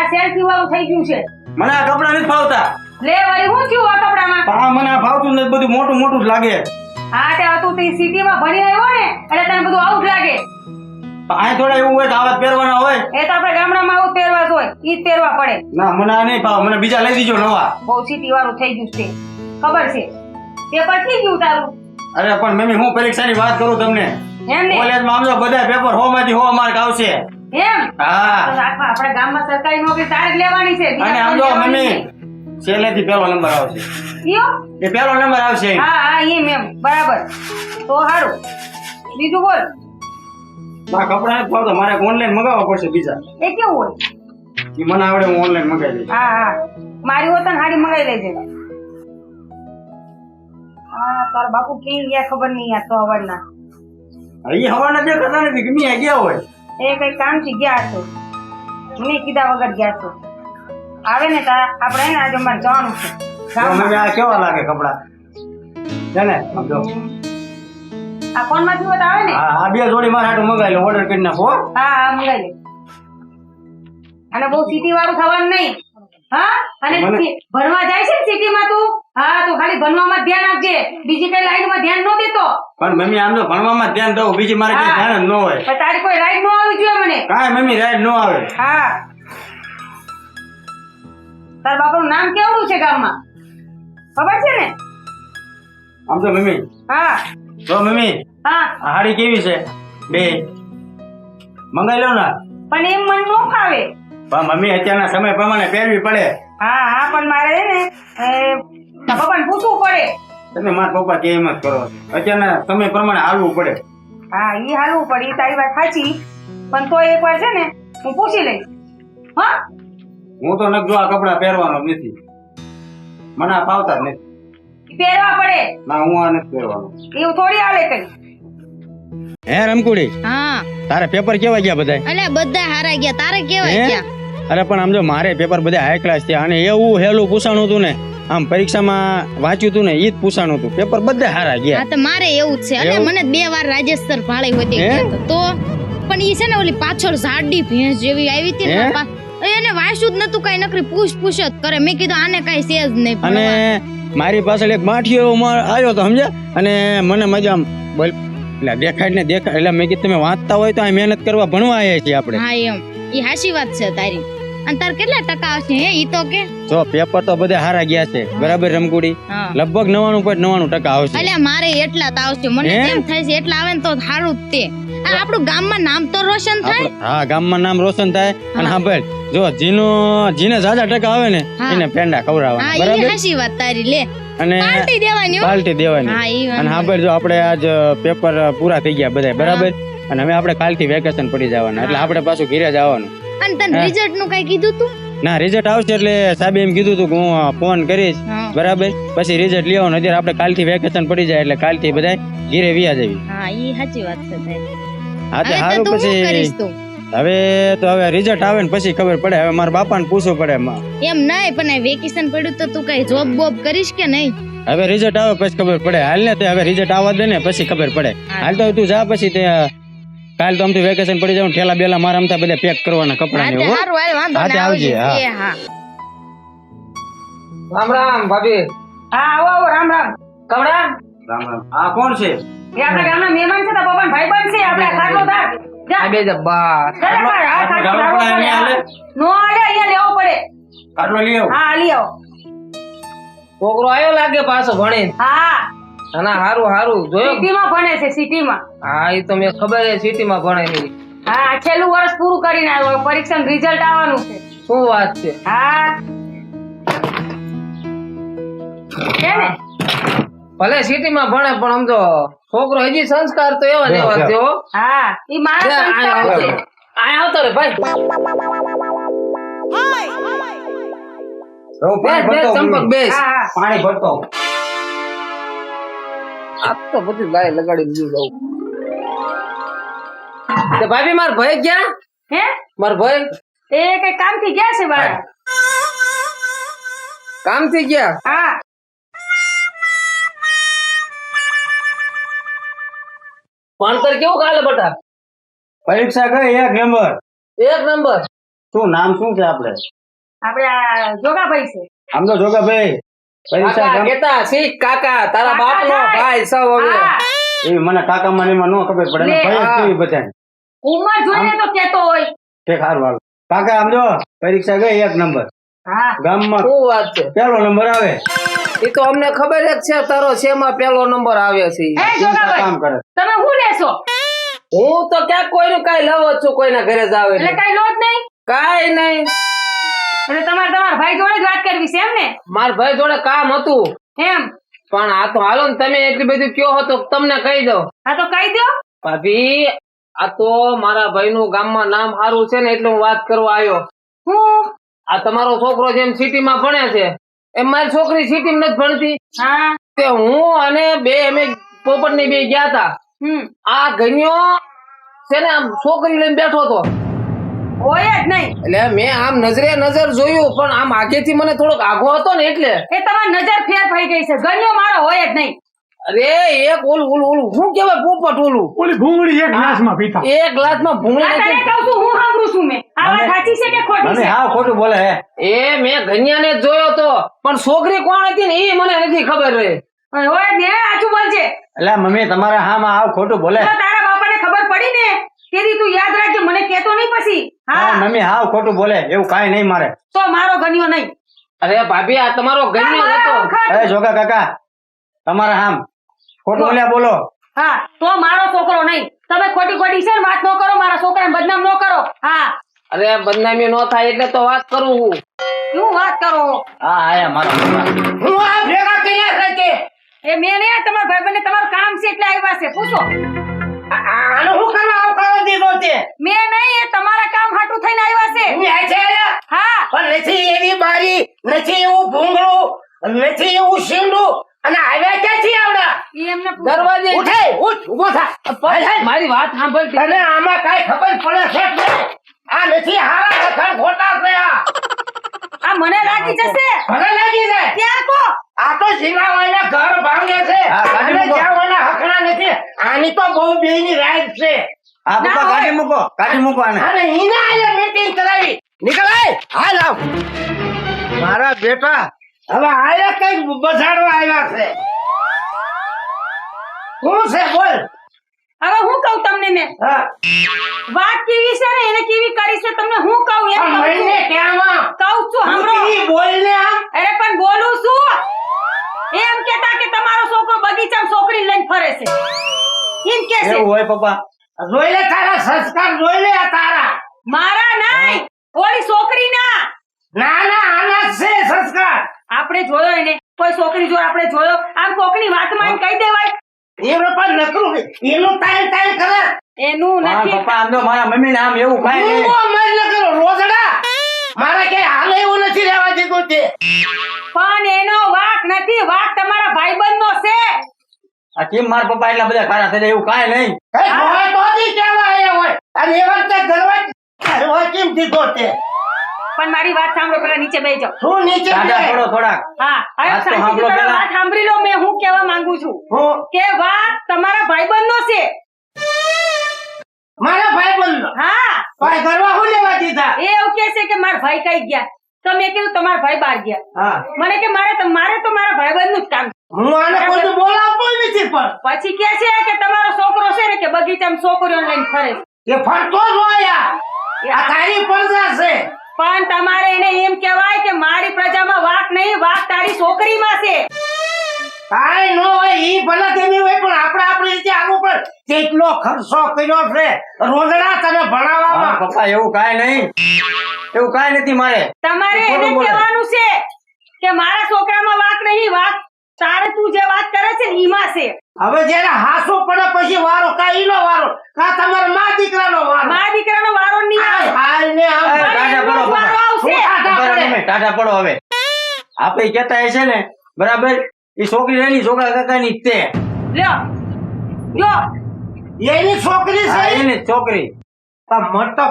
આ સેલ્ફી વાળું થઈ ગયું છે. મને આ કપડા નથી ફાવતા. લે વળી હું થયું આ કપડામાં? હા મને આ ફાવતું નથી બધું મોટું મોટું જ લાગે. હા તે હતું તે સિટીમાં ભણી આવ્યો ને એટલે તને બધું આવું જ લાગે. આ થોડા એવું હોય તો આવા પહેરવાના હોય. એ તો આપણે ગામડામાં આવું પહેરવા જ હોય ઈ જ પહેરવા પડે. ના મને આ નહીં ફાવે મને બીજા લઈ દીજો નવા. બહુ સિટી વાળું થઈ ગયું છે. ખબર છે? પેપર થઈ ગયું તારું? અરે પણ મમ્મી હું પરીક્ષાની વાત કરું તમને. એમ ને? કોલેજમાં આમ બધા પેપર હો માંથી હો માર્ક આવશે. એમ? હા. આપણા ગામમાં સરકારી નોકરી તારે જ લેવાની છે. અને આમ જો મમ્મી છેલ્લેથી પહેલો નંબર આવશે. નહીં. એ પહેલો નંબર આવશે. હા હા એ મેમ બરાબર. તો સારું બીજું બોલ. મારા કપડા નથી ફાવતા. મારે ઓનલાઈન મગાવવા પડશે બીજા. એ કેવું હોય? એ મને આવડે હું ઓનલાઈન મગાવી લઈશ. હા હા. મારી હોતન હાડી મંગાવી લેજે. હા તારા બાપુ ક્યાં ગયા ખબર નહીં આ તો અવારના એ હવાના જે કરતા નથી ગમી આ ગયા હોય. એ કઈ કામથી ગયા છો? મને કીધા વગર ગયા છો. આવે ને તાર આપણે એને આજે મારે જવાનું છે. મને આ કેવા લાગે કપડા? છે ને સમજો. આ ફોનમાંથી વાત આવે ને? આ આ બે જોડી મારા હાટું મંગાવી લો ઓર્ડર કરી નાખો હો. હા મંગાવી લે. અને બહુ સિટી વાળું થવાનું નહીં. હા? અને ભરવા ભણવા જાય છે ને સિટીમાં તું? હા તું ખાલી ભણવામાં ધ્યાન આપજે. બીજી કઈ લાઈનમાં ધ્યાન ન દેતો. પણ મમ્મી આમ તો ભણવામાં ધ્યાન દઉં. બીજી મારે કઈ ધ્યાન ન હોય. પણ તારી કોઈ રાઈડ ન આવી જોઈએ મને. કાંઈ મમ્મી રાઈડ ન આવે. હા. તારા બાપાનું નામ કેવડું છે ગામમાં? ખબર છે ને? આમ તો મમ્મી. હા. તો મમ્મી હા. હાડી કેવી છે? બે. મંગાઈ લો ને. પણ એમ મન ન ફાવે. પણ મમ્મી અત્યારના સમય પ્રમાણે પહેરવી પડે. હા હા પણ મારે છે ને પપ્પાને પૂછવું પડે. તમે મારા પપ્પા કે એમ જ કરો. અત્યારના સમય પ્રમાણે હાલવું પડે. હા ઈ હાલવું પડે ઈ તારી વાત સાચી. પણ તો એકવાર છે ને હું પૂછી લઈશ. હા? હું તો નક જો આ કપડા પહેરવાનો નથી. મને આ ફાવતા જ નથી. પહેરવા પડે. ના હું આ નથી પહેરવાનો. એવું થોડી હાલે કઈ. હે રમકુડી? હા. તારે પેપર કેવા ગયા બધા અલ્યા બધા હારા ગયા. તારે કેવા ગયા? અરે પણ આમ જો મારે પેપર બધા હાઈ ક્લાસ થયા અને એવું હેલું પૂછાણું હતું ને. આમ પરીક્ષામાં વાંચ્યું હતું ને ઈ જ પૂછાણું હતું. પેપર બધા હારા ગયા. હા તો મારે એવું જ છે. અને મને બે વાર રાજેશ સર ભાળે હોતી. તો પણ ઈ છે ને ઓલી પાછળ ઝાડી ભેંસ જેવી આવી હતી ને એને વાંચ્યું જ નતું કઈ નકરી પૂછ પૂછ જ કરે. મેં કીધું આને કઈ છે જ નહીં અને મારી પાછળ એક માઠીયો આવ્યો તો સમજે અને મને મજા આમ બોલ એટલે દેખાય ને દેખાય. એટલે મેં કીધું તમે વાંચતા હોય તો આ મહેનત કરવા ભણવા આવ્યા છીએ આપણે. હા એમ. એ હાચી વાત છે તારી. અને તાર કેટલા ટકા આવશે હે? ઈ તો કે. જો પેપર તો બધા હારા ગયા છે. બરાબર રમકુડી? લગભગ નવાણું પોઈન્ટ નવાણું ટકા આવશે. એટલે મારે એટલા તો આવશે. મને? કેમ થાય છે? એટલા આવે ને તો સારું જ તે. આપણું ગામમાં નામ તો રોશન થાય? હા ગામમાં નામ રોશન થાય. અને હા. ભાઈ જો જીનો જીને જાજા ટકા આવે ને એને પેંડા ખવડાવવા બરાબર? હાસી વાત તારી લે. અને પાર્ટી દેવાની પાર્ટી દેવાની. અને હા ભાઈ જો આપણે આજ પેપર પૂરા થઈ ગયા બધા બરાબર? અને હવે આપણે કાલથી વેકેશન પડી જવાના. એટલે આપણે પાછું ઘરે જવાનું અને તને રિઝલ્ટનું કઈ કીધું તું? ના રિઝલ્ટ આવશે એટલે સાહેબે એમ કીધું તું કે હું ફોન કરીશ. બરાબર? પછી રિઝલ્ટ લેવાનું. અત્યારે આપણે કાલથી વેકેશન પડી જાય એટલે કાલથી બધા ઘરે વિયા જવી હા ઈ સાચી વાત છે હા તો હવે સારું પછી હવે તો હવે રિઝલ્ટ આવે ને પછી ખબર પડે. હવે મારા બાપાને પૂછવું પડે એમાં. એમ નહીં પણ વેકેશન પડ્યું તો તું કઈ જોબ બોબ કરીશ કે નહીં? હવે રિઝલ્ટ આવે પછી ખબર પડે. હાલ ને તે હવે રિઝલ્ટ આવવા દે ને પછી ખબર પડે. હાલ તો તું જા પછી તે કાલ તો આમથી વેકેશન પડી જાવ ઠેલા બેલા મારા આમતા બધા પેક કરવાના કપડા ને તે એવું, હો. હારું હાલ વાંધો હા, તે ના આવજે, હા. રામ રામ ભાભી. હા આવો આવો રામ રામ. કમરા રામ રામ. આ કોણ છે? એ આપણા ગામના મહેમાન છે તારા ભાઈ ભાઈબંધ છે આપણે આ બે આ નો આલે અહીંયા લેવો પડે. લઈ આવ. હા લઈ આવો. છોકરો આવ્યો લાગે પાછો ભણે હા. અને હારું હારું જોયો સિટીમાં ભણે છે સિટીમાં. હા એ તો મેં ખબર છે સિટીમાં ભણે છે. હા છેલ્લું વર્ષ પૂરું કરીને આવ્યો પરીક્ષાનું રિઝલ્ટ આવવાનું છે. શું વાત છે? હા. કેને ને? ભલે સિટીમાં ભણે પણ સમજો છોકરો હજી સંસ્કાર તો એવા ને એવા થયો હો. હા ઈ મારા સંસ્કાર છે. આયા આવતો રે ભાઈ. હું બેસ પાણી ભરતો આ તો બધી લાય લગાડી દીધું જવું તે ભાભી માર ભાઈ ગયા? હે? માર ભાઈ એ કઈ કામથી ગયા છે બાળા? કામથી ગયા? હા. ભણતર કેવું કાલે બટા? પરીક્ષા કઈ? એક નંબર. એક નંબર? શું નામ શું છે આપણે આપણે આ જોગાભાઈ છે. આમ તો જોગાભાઈ. કાકા કેતા શીખ કાકા તારા કાકા બાપનો ભાઈ સૌ હવે એ મને કાકા મને એમાં ન ખબર પડે. લે, ભય કેવી બધાને. ઉંમર જોઈને તો કેતો હોય. ઠીક હારું હાલો. કાકા આમ જો પરીક્ષા ગઈ એક નંબર. હા. ગામમાં શું વાત છે? પહેલો નંબર આવે. એ તો અમને ખબર જ છે તારો શેમાં પેલો નંબર આવે છે કામ કરે. તમે શું લેશો? હું તો ક્યાંક કોઈનું કઈ લવ જ છું કોઈના ઘરે જ આવે એટલે કઈ લોટ નહીં. કાઈ નહીં. એટલે તમારે તમારા ભાઈ જોડે જ વાત કરવી છે એમ ને? મારા ભાઈ જોડે કામ હતું. એમ? પણ આ તો હાલો ને તમે એટલી બધું કયો હતો તમને કહી દો હા તો કહી દો ભાભી આ તો મારા ભાઈનું ગામમાં નામ સારું છે ને એટલે હું વાત કરવા આવ્યો. હું? આ તમારો છોકરો જેમ સિટીમાં ભણે છે એમ મારી છોકરી સિટીમાં નથી ભણતી. હા. તે હું અને બે અમે પોપટની બે ગયા હતા. આ ગણ્યો છે ને આમ છોકરી લઈને બેઠો હતો. હોય જ નહીં. એટલે મેં આમ નજરે નજર જોયું પણ આમ આગેથી મને થોડોક આઘો હતો ને એટલે. એ તમારી નજર ફેર થઈ ગઈ છે. ગણ્યો મારો હોય જ નહીં. અરે એક ઓલું ઓલું ઓલું શું કેવાય પોપટ ઓલું? ઓલી ભૂંગળી એક ગ્લાસમાં પીતા. એક ગ્લાસમાં ભૂંગળી તને કહું છું હું સાંભળું છું મેં. આ વાત સાચી છે કે ખોટી છે? હાવ ખોટું બોલે હે. એ મેં ઘનિયાને જોયો તો પણ છોકરી કોણ હતી ને એ મને નથી ખબર રહે. હોય ને આછું બોલજે. એટલે મમ્મી તમારા હામાં આવ ખોટું બોલે. તારા તારા બાપાને ખબર પડી ને? તેથી તું યાદ રાખજે મને કેતો નહીં પછી. હા. હા મમ્મી હાવ ખોટું બોલે. એવું કાઈ નહીં મારે. તો મારો ગણ્યો નહીં. અરે ભાભી આ તમારો ઘનિયો હતો. અરે જોગા કાકા તમારા હામ ખોટું બોલ્યા બોલો. હા તો મારો છોકરો નહીં. તમે ખોટી ખોટી છે વાત ન કરો મારા છોકરાને બદનામ ન કરો. હા. અરે બદનામી નો થાય એટલે તો વાત કરું હું. શું વાત કરો? હા આયા મારા હું આ ભેગા કર્યા છે કે? એ મેં ને તમારા ભાઈબંધને તમારું કામ છે એટલે આવ્યા છે. પૂછો. આનો હું કરવા આવકારો દીધો છે મે નહીં એ તમારા કામ હાટું થઈને આવ્યા છે. ન્યાય છે હા. પણ નથી એવી બારી નથી એવું ભૂંગળું નથી એવું શીંડું અને આવ્યા ક્યાંથી આવડા? એમને દરવાજે. ઉઠે ઉઠ ઊભો થા. મારી વાત સાંભળ તને આમાં કાઈ ખબર પડે છે આ નથી હારા લખણ ખોટા છે આ આ મને લાગી જશે. મને લાગી જાય. ત્યાં કો આ તો ઝીણાવાળાના ઘર ભાંગે છે. અને જાવાના જ્યાંવાળા નથી. આની તો બહુ બેની રાઈટ છે. આ પપ્પા કાઢી મૂકો કાઢી મૂકો આને. અને ઈના અહીંયા મીટિંગ કરાવી. નીકળાય હાલ આવ. મારા બેટા હવે આયા કંઈક બજાડવા આવ્યા છે. શું છે બોલ. હવે હું કહું તમને મેં? વાત કેવી છે ને? એને કેવી કરી છે તમને હું કહું એમ પણ કહું છું. કહું છું ઊંધી બોલને આમ અરે પણ બોલું છું. એમ કેતા કે તમારો છોકરો બગીચામાં છોકરી લઈને ફરે છે. એમ કે છે. એવું હોય પપ્પા. જોઈ લે તારા સંસ્કાર જોઈ લે આ તારા. મારા નહીં ઓલી છોકરી ના ના ના આના છે સંસ્કાર. આપણે જોયો એને. કોઈ છોકરી જો આપણે જોયો આમ કોકની વાતમાં એમ કહી દેવાય. એનો પણ નકરું એનું ટાઈમ ટાઈમ કરે. એનું નથી. પપ્પા આમ તો મારા મમ્મી ને આમ એવું કાંઈ મર રોજડા. મારા કે હાલ એવું નથી રહેવા દીધું તે. પણ એનો વાક નથી વાક તમારા ભાઈબંધ નો છે. આ કેમ માર પપ્પા એટલા બધા ખારા થઈ એવું કાંઈ નહીં? કઈ હોય તો કહેવા હોય. અને એ વખતે ઘરવા કેમ દીધો તે? પણ મારી વાત સાંભળો પેલા નીચે બેજો શું નીચે થોડો થોડાક હા હવે સાંભળો વાત સાંભળી લો મેં હું કહેવા માંગુ છું કે વાત તમારા ભાઈબંધ નો છે. મારા ભાઈ બંધ હા. ભાઈ કરવા હું લેવા દીધા એ એવું કે છે કે મારા ભાઈ કઈ ગયા. તો મેં કીધું તમારા ભાઈ બહાર ગયા. હા. મને કે મારે મારે તો મારા ભાઈબંધનું જ કામ હું આને કોઈ બોલાવતો નથી પણ. પછી કે છે કે તમારો છોકરો છે ને કે બગીચામાં છોકરીઓ લઈને ફરે. એ ફરતો જ હોય આ. તારી પ્રજા છે. પણ તમારે એને એમ કહેવાય કે મારી પ્રજામાં વાક નહીં વાક તારી છોકરીમાં છે. કાંઈ ન હોય ઈ ભલે તેની હોય પણ આપણે આપણી કેટલો ખર્ચો કર્યો છે? રોજડા તને ભણાવવામાં. પપ્પા એવું કાંઈ નહીં. એવું કાંઈ નથી મારે. તમારે એને કહેવાનું છે કે મારા છોકરામાં વાત નહીં વાત તારે તું જે વાત કરે છે એમાં છે. હવે જયારે હાસો પડે પછી વારો કા ઈનો વારો? કા તમારા મા દીકરાનો વારો? મારા દીકરાનો વારો નહીં આવે. હાલ ને ટાટા પડો વારો આવશે. ટાટા પડે? હવે. આપણે કહેતા હશે ને બરાબર? એ છોકરી એની છોકરા કાકાની તે. લ્યો. જો એની છોકરી છે? એની છોકરી. પણ મન તો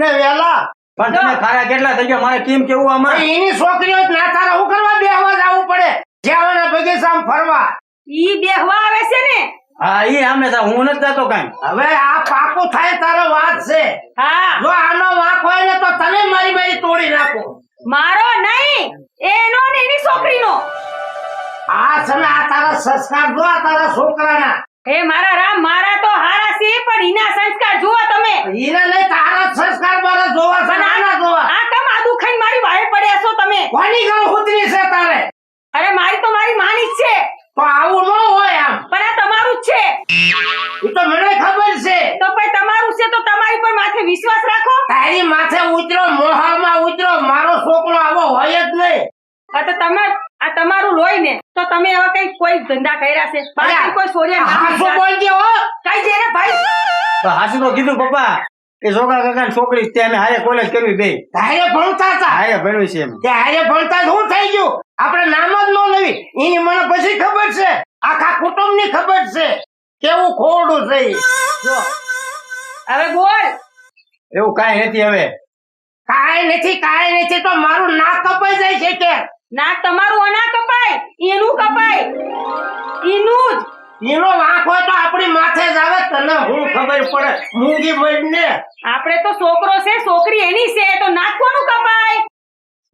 વેલા. પણ તમે ખારા કેટલા થઈ ગયા? મારે કેમ કેવું આમાં? એની છોકરીઓ ના તારા હું કરવા બેહવા જવું પડે? જ્યાં બગીચામાં ફરવા. ઈ બેહવા આવે છે ને? હા ઈ આમે હું નથી જાતો કાંઈ. હવે આ પાકું થાય તારો વાત છે. હા. જો આનો વાંક હોય ને તો તમે મારી મારી તોડી નાખો. મારો નહીં એનો ને એની છોકરીનો. આ છે ને આ તારા સંસ્કાર જો આ તારા છોકરાના. હે મારા રામ મારા તો હારા છે પણ ઈના સંસ્કાર જુઓ તમે. હીરા નહીં તારા સંસ્કાર મારા જોવા છે પણ જોવા. આ કામ આદુ ખાઈ મારી વાહે પડ્યા છો તમે. કોની ગળ ઉતરી છે તારે. અરે મારી તો મારી માની જ છે. તો આવું ન હોય આમ. પણ આ તમારું જ છે. એ તો મને ખબર છે. તો પછી તમારું છે તો તમારી પર માથે વિશ્વાસ રાખો. તારી માથે ઉતરો મોહમાં ઉતરો મારો છોકરો આવો હોય જ નહીં. આ તો તમે આ તમારું લોહી ને તો તમે એવા કઈ કોઈ ધંધા કર્યા છે? બાકી કોઈ સોર્યા ના હાસો હો. કઈ છે રે ભાઈ? હાસુ તો કીધું પપ્પા એ છોકરા કાકા ની છોકરી છે, અમે હારે કોલેજ કરવી બે. તારે ભણતા હતા. હારે ભણવી છે એમ. તે હારે ભણતા શું થઈ ગયું? આપણે નામ જ ન લેવી. એની મને પછી ખબર છે. આખા કુટુંબની ખબર છે. કેવું ખોડું છે જો. હવે બોલ. એવું કઈ નથી હવે. કાઈ નથી કાઈ નથી તો મારું નાક કપાઈ જાય છે કે? નાક તમારું અના કપાય એનું કપાય. એનું જ. એનો વાંક હોય તો આપણી માથે જ આવે તને હું ખબર પડે. મૂંગી બનને. આપણે તો છોકરો છે છોકરી એની છે તો નાક કોનું કપાય?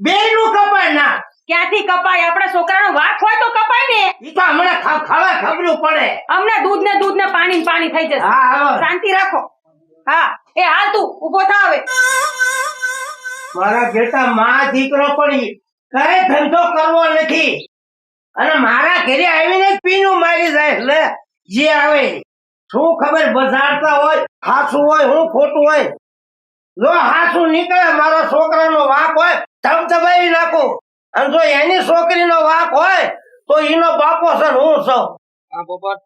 બે નું કપાય ના. ક્યાંથી કપાય? આપણા છોકરાનો વાક હોય તો કપાય ને. ઈ તો હમણાં ખાવા ખબર પડે. હમણાં દૂધ ને દૂધ ને પાણી ને પાણી થઈ જશે શાંતિ રાખો. હા એ હાલ તું ઊભો થા હવે. મારા બેટા માં દીકરો પડી કઈ ધંધો કરવો નથી. અને મારા ઘરે આવીને પીનું મારી જાય. એટલે જે આવે. શું ખબર બજારતા હોય હાસું હોય હું ખોટું હોય? જો હાસું નીકળે મારા છોકરાનો વાંક હોય ધમ દબાવી નાખો. અને જો એની છોકરીનો વાંક હોય તો એનો બાપો છે હું છું. હા બાપા.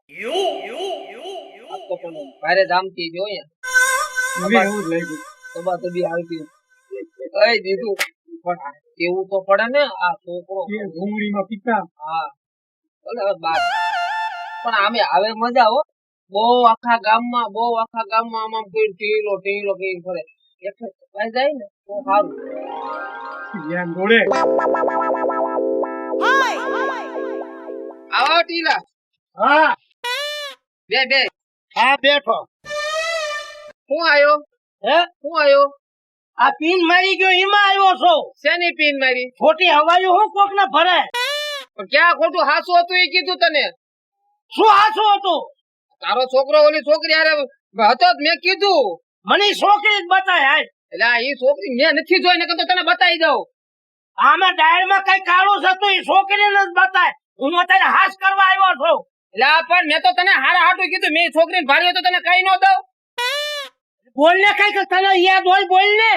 તો ભારે જામતી જો અહીંયા હવે એવું જ લાગ્યું તબા તબી આવતી દીધું. પણ તો પડે ને આ છોકરો. ઘૂંગળીમાં પિતા. હા. ભલે બાપ પણ આમે આવે મજા હો. બહુ આખા ગામમાં બહુ આખા ગામમાં આમ કોઈ ટીલો ટીલો કઈ ફરે. એક કપાઈ જાય ને તો સારું ધ્યાન દોડે. આવો ટીલા. હા. બે બે. હા બેઠો. હું આયો? હે? હું આયો? આ પીન મારી ગયો એમાં આવ્યો છો? શેની પીન મારી? ખોટી હવાયું હું કોક ને ભરે ક્યાં ખોટું હાસું હતું એ કીધું તને? શું હાસું હતું? તારો છોકરો ઓલી છોકરી અરે હતો મેં કીધું. મને છોકરી જ બતાય હાય. એટલે એ છોકરી મેં નથી જોઈ ને તો તને બતાવી દઉં. આમાં ડાયરમાં કઈ કાળું છે તો એ છોકરીને જ બતાય. હું અત્યારે હાસ કરવા આવ્યો છું. એટલે પણ મેં તો તને હારા હાટું કીધું મેં છોકરીને ભાડ્યો તો તને કઈ ન દઉં. બોલ ને કઈ કે તને યાદ હોય બોલ ને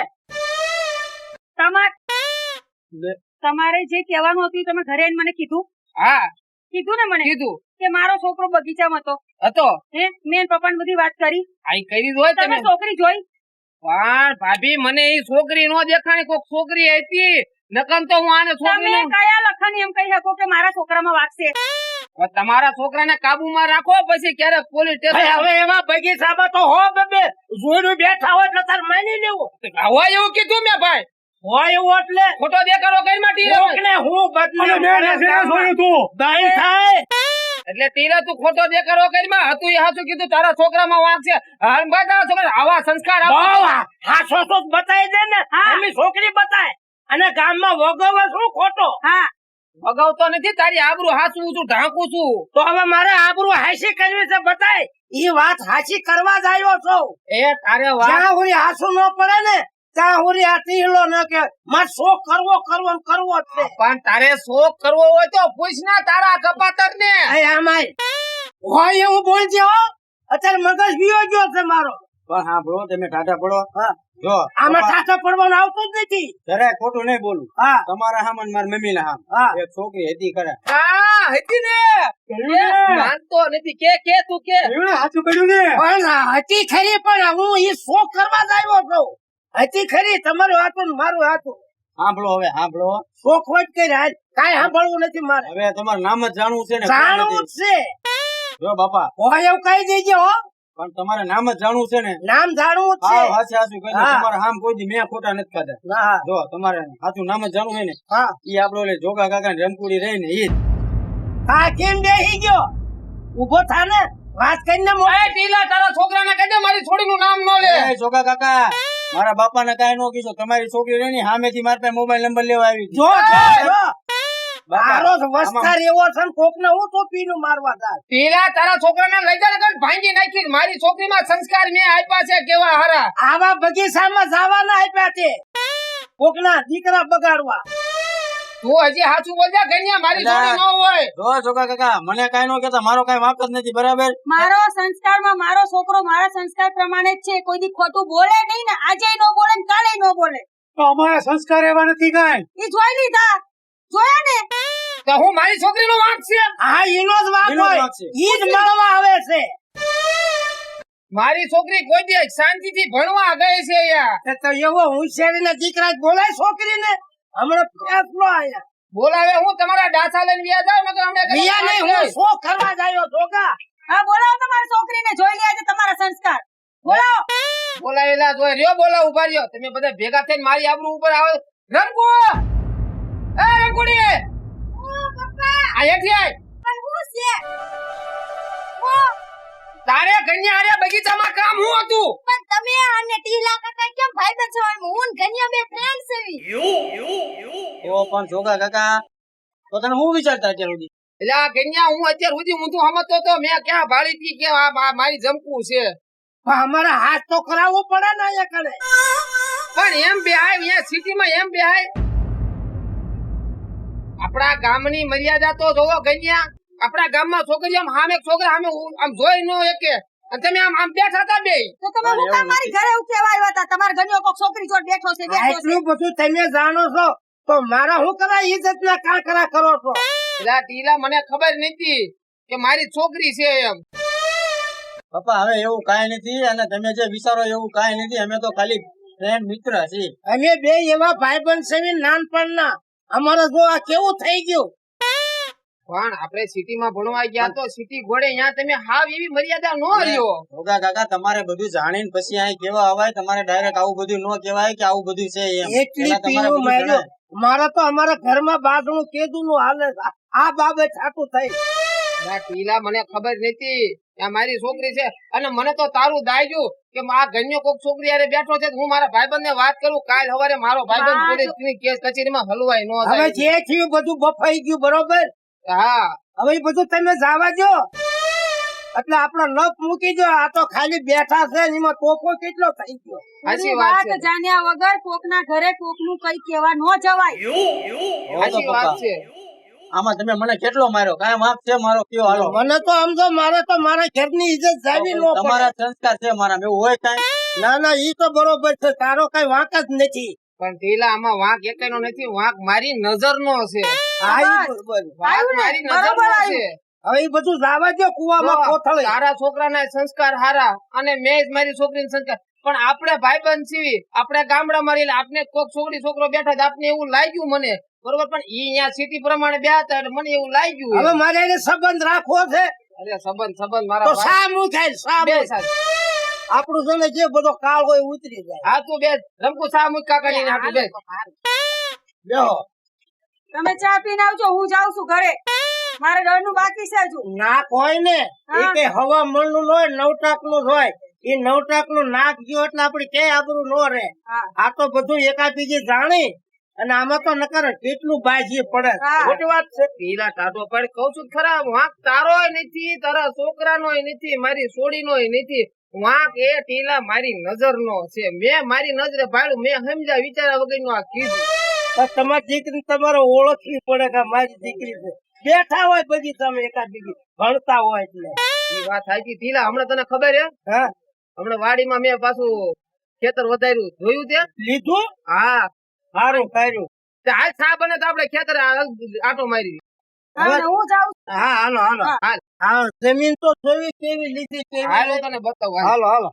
તમાર તમારે જે કહેવાનું હતું એ તમે ઘરે મને કીધું? હા. કીધું ને મને? કીધું. કે મારો છોકરો બગીચામાં હતો. હતો? હે? મેં પપ્પાને બધી વાત કરી. આઈ કરી દો તમે તમે. છોકરી જોઈ? પણ ભાભી મને એ છોકરી નો દેખાણી. કોક છોકરી હતી. નકમ તો હું આને તમે છોકરી કયા લખન એમ કહી શકો કે મારા છોકરામાં વાગશે તમારા છોકરાને કાબુમાં રાખો પછી ક્યારેક પોલીસ સ્ટેશન હવે એવા બગીચામાં તો હો બબે જોડું બેઠા હોય એટલે તાર માની લેવું. હોય એવું કીધું મેં ભાઈ. હોય એવું એટલે ખોટો દેખાડો કઈ માં હું બદલી મેં તું. દાઈ થાય. એટલે ટીરા તું ખોટો દેખાડો કરી માં? હતું એ હાચું કીધું તારા છોકરામાં વાંક છે. હાલ છોકરા આવા સંસ્કાર હાસો તો જ બતાવી દે ને. એમની છોકરી બતાય. અને ગામમાં વગવ શું ખોટો. હા. વગાવતો નથી તારી આબરૂ હાચું છું ઢાંકું છું. તો હવે મારે આબરૂ હાસી કરવી છે બતાય. ઈ વાત હાસી કરવા જ આવ્યો છો. એ તારે વાત હાસુ ન પડે ને ત્યાં હુરી આ ટીહલો ન કે મારે શોખ કરવો કરવો ને કરવો જ છે. પણ તારે શોખ કરવો હોય તો પૂછ ના તારા કપાતર ને હોય એવું બોલજે હો. અત્યારે મગજ વિયો ગયો છે મારો. પણ હા બરો તમે ટાટા પડો. હા. જો આમાં પડવાનું આવતું જ નથી. ઘરે ખોટું નહીં બોલું. હા. તમારા હામ અને મારા મમ્મી ના હામ. એક છોકરી હતી કરે હા હતી ને. માનતો નથી. કે કે તું કે? સાચું કર્યું ને? પણ હતી ખરી પણ હું ઈ શોખ કરવા જ આવ્યો છું. હતી ખરી તમારું હાથું મારું હાથું. સાંભળો હવે સાંભળો. શોખ હોય કે રાજ કાંઈ સાંભળવું નથી મારે. હવે તમારું નામ જ જાણવું છે ને જાણવું જ છે. જો બાપા. હોય એવું કહી દેજે હો. પણ તમારે નામ જ જાણવું છે ને. નામ જાણવું છે. હા હાચે હાચું કહી દો. હા. તમારા હામ કોઈ દી મેં ખોટા નથી ખાધા. જો તમારે હાચું નામ જ જાણવું હોય ને હા. ઈ આપડો એટલે જોગા કાકા રમકુડી રહી ને ઈ હા કેમ બેસી ગયો? ઊભો થા ને વાત કરીને મો- એ ટીલા તારા છોકરાને કહેજે મારી છોડીનું નામ ન લે. જોગા કાકા. મારા બાપાને કઈ નો કીધું. તમારી છોકરી રહી ને સામેથી મારા પાસે મોબાઈલ નંબર લેવા આવી. જો બાપા, મારો વસ્તાર એવો છે ને હું તો પીનું મારવા તા પેલા તારા છોકરાને લઈ જા ને ભાંગી નાખી મારી છોકરીમાં સંસ્કાર મેં આપ્યા છે કેવા હારા. આવા બગીચામાં જવાના આપ્યા છે. કોકના દીકરા બગાડવા. તું હજી સાચું બોલજે ગણ્યા મારી છોડી ન હોય. જો જોગા કાકા મને કાંઈ નો કહેતા મારો કાંઈ વાંક જ નથી બરાબર? મારો સંસ્કારમાં મારો છોકરો મારા સંસ્કાર પ્રમાણે જ છે. કોઈ દી ખોટું બોલે નહીં ને આજે નો બોલે ને કાલે નો બોલે. તો અમારા સંસ્કાર એવા નથી કાંઈ. એ જોઈ લીધા. જોયા ને? તો હું મારી છોકરીનો વાંક છે? હા ઈનો જ વાંક હોય. ઈ જ મળવા આવે છે. મારી છોકરી કોઈ શાંતિ શાંતિથી ભણવા ગઈ છે યાર તે એવો હોશિયારીના દીકરા જ બોલાય છોકરીને. હમણાં આયા. બોલાવે હું તમારા ડાસા લઈને વ્યા જાવ નકર અમને વ્યા નહીં હું શો કરવા જાયો જોગા? હા બોલાવો તમારી છોકરીને જોઈ લે આજે તમારા સંસ્કાર. બોલાવો. બોલાવેલા જોઈ રહ્યો બોલા ઊભા રહ્યો. તમે બધા ભેગા થઈને મારી આબરૂ ઉપર આવો. રંગો! એ રંગુડી! આ હેઠી આય. તારે કન્યા આર્યા બગીચામાં કામ હું હતું? પણ તમે અને ટીલા કાકા કેમ ફાયદા છો? અને હું ને બે ફ્રેન્ડ છે તો પણ જોગા કાકા તો તને હું વિચારતા અત્યાર સુધી? એટલે આ કન્યા હું અત્યાર સુધી હું તો સમજતો તો મેં ક્યાં ભાળી હતી કે આ મારી જમકું છે. પણ અમારે હાથ તો કરાવવો પડે ને અહીંયા કને. પણ એમ બેહાય અહીંયા સિટીમાં એમ બેહાય આપણા ગામની મર્યાદા તો જોવો ગણ્યા આપણા ગામમાં છોકરી આમ હામે છોકરા સામે આમ જોઈ ન એકે અને તમે આમ આમ બેઠા હતા બે. તો તમે હું કામ મારી ઘરે એવું કહેવા આવ્યા હતા તમારા ઘરની કોક છોકરી જોડે બેઠો છે બેઠો છે. આટલું બધું તમે જાણો છો તો મારા હું કરા ઇજ્જત ના કાંકરા કરો છો? પેલા ટીલા મને ખબર નથી કે મારી છોકરી છે એમ. પપ્પા હવે એવું કાંઈ નથી અને તમે જે વિચારો એવું કાંઈ નથી અમે તો ખાલી ફ્રેન્ડ મિત્ર છીએ. અમે બે એવા ભાઈબંધ છે નાનપણના. અમારે જો આ કેવું થઈ ગયું? પણ આપણે સિટીમાં ભણવા ગયા તો સિટી ઘોડે ત્યાં તમે હાવ એવી મર્યાદા નો રહ્યો. જોગા કાકા તમારે બધું જાણીને પછી અહીં કેવા અવાય? તમારે ડાયરેક્ટ આવું બધું નો કહેવાય કે આવું બધું છે એમ? એટલી પીવું માર્યો. જણાય. તો અમારા ઘરમાં બાજણું કેદું નું હાલે. આ બાબત છાટું થઈ. ના ટીલા મને ખબર નથી આ મારી છોકરી છે. અને મને તો તારું દાયજુ કે આ ગણ્યો કોક છોકરી હારે બેઠો છે હું મારા ભાઈબંધ ને વાત કરું. કાલ સવારે મારો ભાઈબંધ વાત- પોલીસની કેસ કચેરીમાં હલવાય નો હવે જે થયું બધું બફાઈ ગયું બરોબર? હા હવે બધું તમે જવા દો એટલે આપડે લપ મૂકી દો આ તો ખાલી બેઠા છે એમાં તોફો કેટલો થઈ ગયો. સાચી વાત જાણ્યા વગર કોકના ઘરે કોકનું કઈ કહેવા ન જવાય. સાચી વાત છે. આમાં તમે મને કેટલો માર્યો? કાંઈ વાંક છે મારો કયો હાલો. મને તો સમજો મારે તો મારા ઘરની ઇજ્જત જાવી નો તમારા સંસ્કાર છે મારા એવું હોય કાંઈ? ના ના ઈ તો બરોબર છે. તારો કઈ વાંક જ નથી. પણ ટીલા આમાં વાંક એકેનો નથી વાંક મારી નજર નો. બરોબર. વાંક મારી નજર નો હશે. હવે એ બધું લાવા દો કુવામાં કોથળે. તારા છોકરાના સંસ્કાર હારા અને મેં જ મારી છોકરીને સંસ્કાર. પણ આપણે ભાઈબંધ છીએ આપણે ગામડા મારી આપણે કોક છોકરી છોકરો બેઠા આપને એવું લાગ્યું મને. બરોબર પણ ઈ અહીંયા સિટી પ્રમાણે બે હતા એટલે મને એવું લાગ્યું. હવે. મારે એને સંબંધ રાખવો છે. અરે સંબંધ સંબંધ તો મારા ભાઈ- સા થાય સામું. આપણું છે ને જે બધો કાળ હોય ઉતરી જાય. હા તું બે રમકુ સા મુક કાકાની હાટુ દે બેહો. તમે ચા પીને આવજો હું જાઉં છું ઘરે. મારે ઘરનું બાકી છે હજુ. નાક હોય ને. એ. કઈ હવા મણનું હોય નવટાકનું હોય. એ નવટાકનું નાક ગયો એટલે આપડી કે આબરું નો રે આ તો બધું એકાબીજી જાણી અને આમાં તો નકર કેટલું બાજી પડે. ખોટી વાત છે. પીલા ટાટો પડે. કઉ છું ખરાબ ખરા વાંક તારોય નથી તારા છોકરા નો નથી મારી સોડી નો નથી. વાંક એ ટીલા મારી નજર નો છે. મેં મારી નજરે ભાડું મેં સમજ્યા વિચારા વગરનું આ કીધું. તમારી દીકરી તમારે ઓળખવી પડે કે મારી દીકરી છે. બેઠા હોય બધી તમે એકાબીજી ભણતા હોય એટલે. એ વાત સાચી. ટીલા હમણાં તને ખબર હે? હા. હમણાં વાડીમાં મેં પાછું ખેતર વધાર્યું. જોયું તે? લીધું? હા. સારું કર્યું. આજ સાહેબ ને તો આપડે ખેતર આટો મારી હા, હું જાઉં હા હાલો હાલો. હાલ. હા જમીન તો જોવી કેવી લીધી કેવી હાલ તને બતાવું. હાલો હાલો.